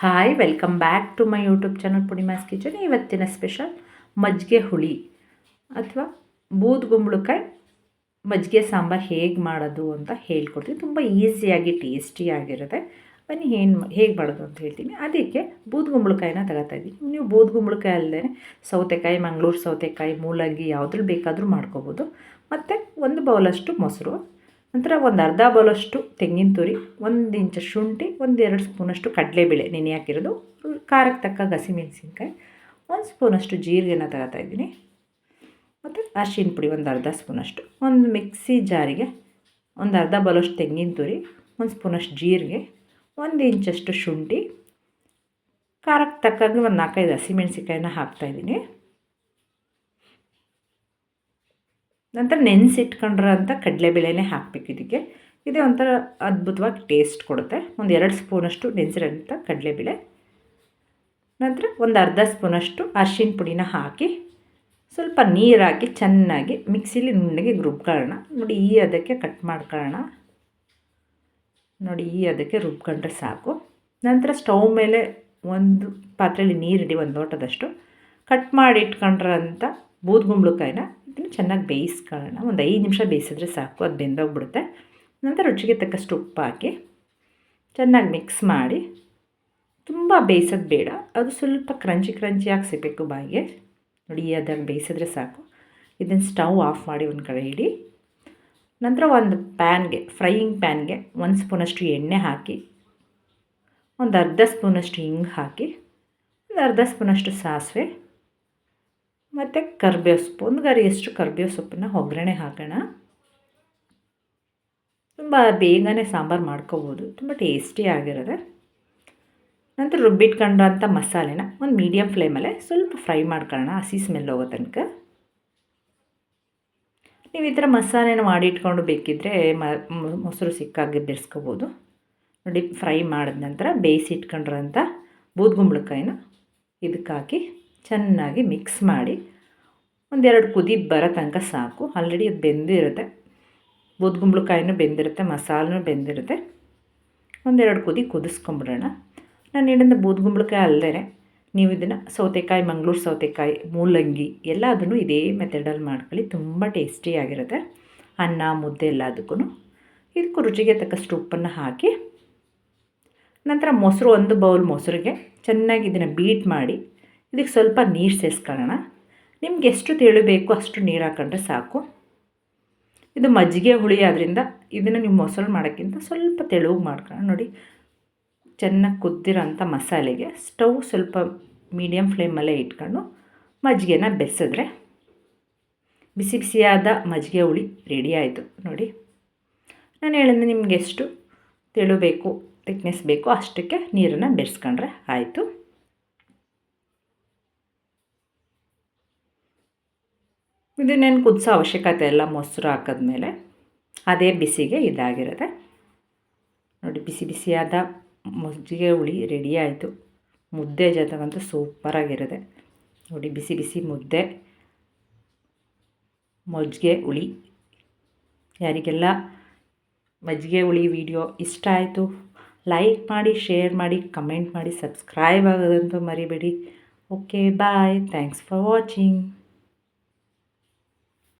Hi welcome back to my YouTube channel Punima's kitchen ಇವತ್ತಿನ special ಮಜ್ಜಿಗೆ ಹುಳಿ ಅಥವಾ ಬೂದ್ಗುಂಬಳಕಾಯಿ ಮಜ್ಜಿಗೆ ಸಾಂಬಾರು ಹೇಗೆ ಮಾಡೋದು ಅಂತ ಹೇಳ್ಕೊಡ್ತೀನಿ. ತುಂಬ ಈಸಿಯಾಗಿ ಟೇಸ್ಟಿಯಾಗಿರುತ್ತೆ ಬನ್ನಿ, ಏನು ಹೇಗೆ ಮಾಡೋದು ಅಂತ ಹೇಳ್ತೀನಿ. ಅದಕ್ಕೆ ಬೂದ್ಗುಂಬಳಕಾಯಿನ ತಗೋತಾ ಇದ್ದೀನಿ. ನೀವು ಬೂದ್ಗುಂಬಳಕಾಯಿ ಅಲ್ಲದೆ ಸೌತೆಕಾಯಿ, ಮಂಗಳೂರು ಸೌತೆಕಾಯಿ, ಮೂಲಂಗಿ ಯಾವುದ್ರಲ್ಲಿ ಬೇಕಾದರೂ ಮಾಡ್ಕೋಬೋದು. ಮತ್ತು ಒಂದು ಬೌಲಷ್ಟು ಮೊಸರು. ನಂತರ ಒಂದು ಅರ್ಧ ಬೌಲಷ್ಟು ತೆಂಗಿನ ತುರಿ, ಒಂದು ಇಂಚು ಶುಂಠಿ, ಒಂದು ಎರಡು ಸ್ಪೂನಷ್ಟು ಕಡಲೆಬೇಳೆ ನೆನೆ ಹಾಕಿರೋದು. ಖಾರಕ್ಕೆ ತಕ್ಕ ಹಸಿಮೆಣಸಿನ್ಕಾಯಿ ಒಂದು ಸ್ಪೂನಷ್ಟು ಜೀರಿಗೆನ ತಗೋತಾ ಇದ್ದೀನಿ. ಮತ್ತು ಅರಿಶಿನ ಪುಡಿ ಒಂದು ಅರ್ಧ ಸ್ಪೂನಷ್ಟು. ಒಂದು ಮಿಕ್ಸಿ ಜಾರಿಗೆ ಒಂದು ಅರ್ಧ ಬಲೋಷ್ಟು ತೆಂಗಿನ ತುರಿ, ಒಂದು ಸ್ಪೂನಷ್ಟು ಜೀರಿಗೆ, ಒಂದು ಇಂಚಷ್ಟು ಶುಂಠಿ. ಖಾರಕ್ಕೆ ತಕ್ಕಾಗಿ ಒಂದು ನಾಲ್ಕೈದು ಹಸಿಮೆಣ್ಸಿಕಾಯಿನ ಹಾಕ್ತಾಯಿದ್ದೀನಿ ನಂತರ ನೆನೆಸಿಟ್ಕೊಂಡಿರೋಂಥ ಕಡಲೆಬೇಳೆನೇ ಹಾಕಬೇಕು ಇದಕ್ಕೆ. ಇದೇ ಒಂಥರ ಅದ್ಭುತವಾಗಿ ಟೇಸ್ಟ್ ಕೊಡುತ್ತೆ. ಒಂದು ಎರಡು ಸ್ಪೂನಷ್ಟು ನೆನೆಸಿರೋಂಥ ಕಡಲೆಬೇಳೆ. ನಂತರ ಒಂದು ಅರ್ಧ ಸ್ಪೂನಷ್ಟು ಅರ್ಶಿನ ಪುಡಿನ ಹಾಕಿ ಸ್ವಲ್ಪ ನೀರು ಹಾಕಿ ಚೆನ್ನಾಗಿ ಮಿಕ್ಸಿಲಿ ನುಣ್ಣಗೆ ರುಬ್ಕೊಳ್ಳೋಣ. ನೋಡಿ ಈ ಅದಕ್ಕೆ ಕಟ್ ಮಾಡ್ಕೊಳ್ಳೋಣ. ನೋಡಿ ಈ ಅದಕ್ಕೆ ರುಬ್ಕೊಂಡ್ರೆ ಸಾಕು. ನಂತರ ಸ್ಟವ್ ಮೇಲೆ ಒಂದು ಪಾತ್ರೆಯಲ್ಲಿ ನೀರಿಡಿ ಒಂದು ಲೋಟದಷ್ಟು. ಕಟ್ ಮಾಡಿ ಇಟ್ಕೊಂಡ್ರಂಥ ಬೂದ್ಗುಂಬಳಕಾಯಿನ ಇದನ್ನು ಚೆನ್ನಾಗಿ ಬೇಯಿಸ್ಕೊಳ್ಳೋಣ. ಒಂದು ಐದು ನಿಮಿಷ ಬೇಯಿಸಿದ್ರೆ ಸಾಕು, ಅದು ಬೆಂದೋಗ್ಬಿಡುತ್ತೆ. ನಂತರ ರುಚಿಗೆ ತಕ್ಕಷ್ಟು ಉಪ್ಪು ಹಾಕಿ ಚೆನ್ನಾಗಿ ಮಿಕ್ಸ್ ಮಾಡಿ. ತುಂಬ ಬೇಯಿಸೋದು ಬೇಡ. ಅದು ಸ್ವಲ್ಪ ಕ್ರಂಚಿ ಕ್ರಂಚಿಯಾಗಿ ಸಿಗಬೇಕು ಬಾಯಿಗೆ. ನೋಡಿ ಅದನ್ನು ಬೇಯಿಸಿದ್ರೆ ಸಾಕು. ಇದನ್ನು ಸ್ಟವ್ ಆಫ್ ಮಾಡಿ ಒಂದು ಕಡೆ ಇಡಿ. ನಂತರ ಒಂದು ಪ್ಯಾನ್ಗೆ, ಫ್ರೈಯಿಂಗ್ ಪ್ಯಾನ್ಗೆ ಒಂದು ಸ್ಪೂನಷ್ಟು ಎಣ್ಣೆ ಹಾಕಿ, ಒಂದು ಅರ್ಧ ಸ್ಪೂನಷ್ಟು ಹಿಂಗೆ ಹಾಕಿ, ಒಂದು ಅರ್ಧ ಸ್ಪೂನಷ್ಟು ಸಾಸಿವೆ ಮತ್ತು ಕರ್ಬೇವು ಸೊಪ್ಪು. ಒಂದು ಗರಿಯಷ್ಟು ಕರ್ಬೇವು ಸೊಪ್ಪನ್ನ ಒಗ್ಗರಣೆ ಹಾಕೋಣ. ತುಂಬ ಬೇಗನೆ ಸಾಂಬಾರು ಮಾಡ್ಕೋಬೋದು. ತುಂಬ ಟೇಸ್ಟಿ ಆಗಿರೋದೆ ನಂತರ ರುಬ್ಬಿಟ್ಕೊಂಡಂಥ ಮಸಾಲೆನ ಒಂದು ಮೀಡಿಯಮ್ ಫ್ಲೇಮಲ್ಲೇ ಸ್ವಲ್ಪ ಫ್ರೈ ಮಾಡ್ಕೊಳ್ಳೋಣ. ಹಸಿ ಸ್ಮೆಲ್ ಹೋಗೋ ತನಕ. ನೀವು ಈ ಥರ ಮಸಾಲೆನ ಮಾಡಿಟ್ಕೊಂಡು ಬೇಕಿದ್ದರೆ ಮೊಸರು ಸಿಕ್ಕಾಗೆ ಬೆರೆಸ್ಕೋಬೋದು. ನೋಡಿ, ಫ್ರೈ ಮಾಡಿದ ನಂತರ ಬೇಯಿಸಿ ಇಟ್ಕೊಂಡಿರೋಂಥ ಬೂದ್ಗುಂಬಳಕಾಯಿನ ಇದಕ್ಕಾಕಿ ಚೆನ್ನಾಗಿ ಮಿಕ್ಸ್ ಮಾಡಿ ಒಂದೆರಡು ಕುದಿ ಬರೋ ತನಕ ಸಾಕು. ಆಲ್ರೆಡಿ ಅದು ಬೆಂದಿರುತ್ತೆ. ಬೂದ್ಗುಂಬಳಕಾಯಿನೂ ಬೆಂದಿರುತ್ತೆ, ಮಸಾಲನೂ ಬೆಂದಿರುತ್ತೆ. ಒಂದೆರಡು ಕುದಿ ಕುದಿಸ್ಕೊಂಬಿಡೋಣ. ನಾನು ಹೇಳಿದ ಬೂದ್ಗುಂಬಳಕಾಯಿ ಅಲ್ಲದೆ ನೀವು ಇದನ್ನು ಸೌತೆಕಾಯಿ, ಮಂಗಳೂರು ಸೌತೆಕಾಯಿ, ಮೂಲಂಗಿ ಎಲ್ಲ ಅದನ್ನು ಇದೇ ಮೆಥಡಲ್ಲಿ ಮಾಡ್ಕೊಳ್ಳಿ. ತುಂಬ ಟೇಸ್ಟಿಯಾಗಿರುತ್ತೆ ಅನ್ನ, ಮುದ್ದೆ ಎಲ್ಲದಕ್ಕೂ ಇದಕ್ಕೂ ರುಚಿಗೆ ತಕ್ಕಷ್ಟು ಉಪ್ಪನ್ನು ಹಾಕಿ ನಂತರ ಮೊಸರು ಒಂದು ಬೌಲ್ ಮೊಸರಿಗೆ ಚೆನ್ನಾಗಿ ಇದನ್ನು ಬೀಟ್ ಮಾಡಿ ಇದಕ್ಕೆ ಸ್ವಲ್ಪ ನೀರು ಸೇರಿಸ್ಕೊಳ್ಳೋಣ. ನಿಮ್ಗೆ ಎಷ್ಟು ತಿಳಿಬೇಕು ಅಷ್ಟು ನೀರು ಹಾಕೊಂಡ್ರೆ ಸಾಕು. ಇದು ಮಜ್ಜಿಗೆ ಹುಳಿ ಆದ್ದರಿಂದ ಇದನ್ನು ನೀವು ಮೊಸರು ಮಾಡೋಕ್ಕಿಂತ ಸ್ವಲ್ಪ ತೆಳುವು ಮಾಡ್ಕೊಂಡು ನೋಡಿ, ಚೆನ್ನಾಗಿ ಕುದ್ದಿರೋಂಥ ಮಸಾಲೆಗೆ ಸ್ಟವ್ ಸ್ವಲ್ಪ ಮೀಡಿಯಮ್ ಫ್ಲೇಮಲ್ಲೇ ಇಟ್ಕೊಂಡು ಮಜ್ಜಿಗೆನ ಬೆಸಿದ್ರೆ ಬಿಸಿ ಬಿಸಿಯಾದ ಮಜ್ಜಿಗೆ ಹುಳಿ ರೆಡಿ ಆಯಿತು. ನೋಡಿ, ನಾನು ಹೇಳಿದ್ರೆ ನಿಮ್ಗೆ ಎಷ್ಟು ತೆಳು ಬೇಕು ತಿಕ್ನೆಸ್ ಬೇಕು ಅಷ್ಟಕ್ಕೆ ನೀರನ್ನು ಬೆರೆಸ್ಕೊಂಡ್ರೆ ಆಯಿತು. ಇದನ್ನೇನು ಕುದಿಸೋ ಅವಶ್ಯಕತೆ ಇಲ್ಲ, ಮೊಸರು ಹಾಕಿದ್ಮೇಲೆ. ಅದೇ ಬಿಸಿಗೆ ಇದಾಗಿರುತ್ತೆ. ನೋಡಿ, ಬಿಸಿ ಬಿಸಿಯಾದ ಮಜ್ಜಿಗೆ ಹುಳಿ ರೆಡಿ ಆಯಿತು. ಮುದ್ದೆ ಜೊತೆಗಂತೂ ಸೂಪರಾಗಿರುತ್ತೆ ನೋಡಿ, ಬಿಸಿ ಬಿಸಿ ಮುದ್ದೆ, ಮಜ್ಜಿಗೆ ಹುಳಿ. ಯಾರಿಗೆಲ್ಲ ಮಜ್ಜಿಗೆ ಹುಳಿ ವಿಡಿಯೋ ಇಷ್ಟ ಆಯಿತು ಲೈಕ್ ಮಾಡಿ ಶೇರ್ ಮಾಡಿ ಕಮೆಂಟ್ ಮಾಡಿ ಸಬ್ಸ್ಕ್ರೈಬ್ ಆಗೋದಂತೂ ಮರಿಬೇಡಿ. Okay bye thanks for watching